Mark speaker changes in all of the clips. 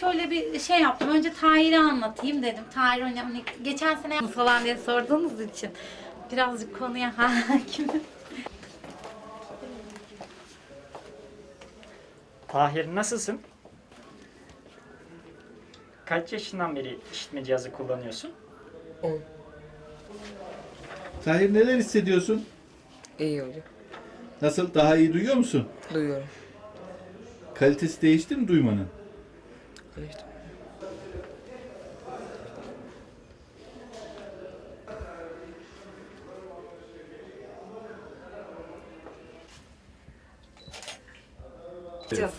Speaker 1: şöyle bir şey yaptım. Önce Tahir'i anlatayım dedim. Tahir hani hani geçen sene falan diye sorduğunuz için birazcık konuya hakimim.
Speaker 2: Tahir nasılsın? Kaç yaşından beri işitme cihazı kullanıyorsun?
Speaker 3: Tahir neler hissediyorsun?
Speaker 4: İyi hocam.
Speaker 3: Nasıl? Daha iyi duyuyor musun?
Speaker 4: Duyuyorum.
Speaker 3: Kalitesi değişti mi duymanın?
Speaker 4: Echt? Tschüss.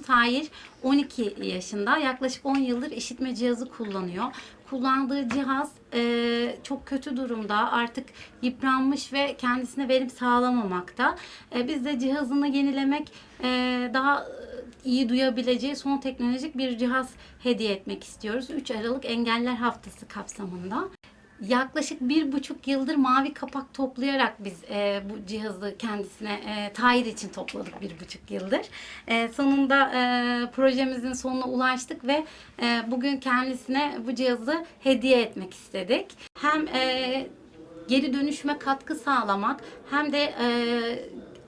Speaker 1: Tahir 12 yaşında yaklaşık 10 yıldır işitme cihazı kullanıyor. Kullandığı cihaz e, çok kötü durumda artık yıpranmış ve kendisine verim sağlamamakta. E, biz de cihazını yenilemek e, daha iyi duyabileceği son teknolojik bir cihaz hediye etmek istiyoruz. 3 Aralık Engeller Haftası kapsamında. Yaklaşık bir buçuk yıldır mavi kapak toplayarak biz e, bu cihazı kendisine e, Tahir için topladık bir buçuk yıldır. E, sonunda e, projemizin sonuna ulaştık ve e, bugün kendisine bu cihazı hediye etmek istedik. Hem e, geri dönüşüme katkı sağlamak hem de e,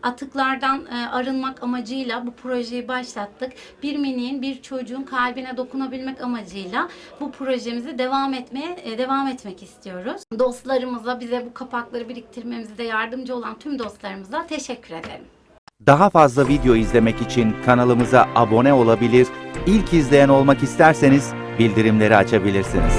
Speaker 1: atıklardan e, arınmak amacıyla bu projeyi başlattık. Bir miniğin, bir çocuğun kalbine dokunabilmek amacıyla bu projemizi devam etmeye e, devam etmek istiyoruz. Dostlarımıza, bize bu kapakları biriktirmemizde yardımcı olan tüm dostlarımıza teşekkür ederim.
Speaker 5: Daha fazla video izlemek için kanalımıza abone olabilir, ilk izleyen olmak isterseniz bildirimleri açabilirsiniz.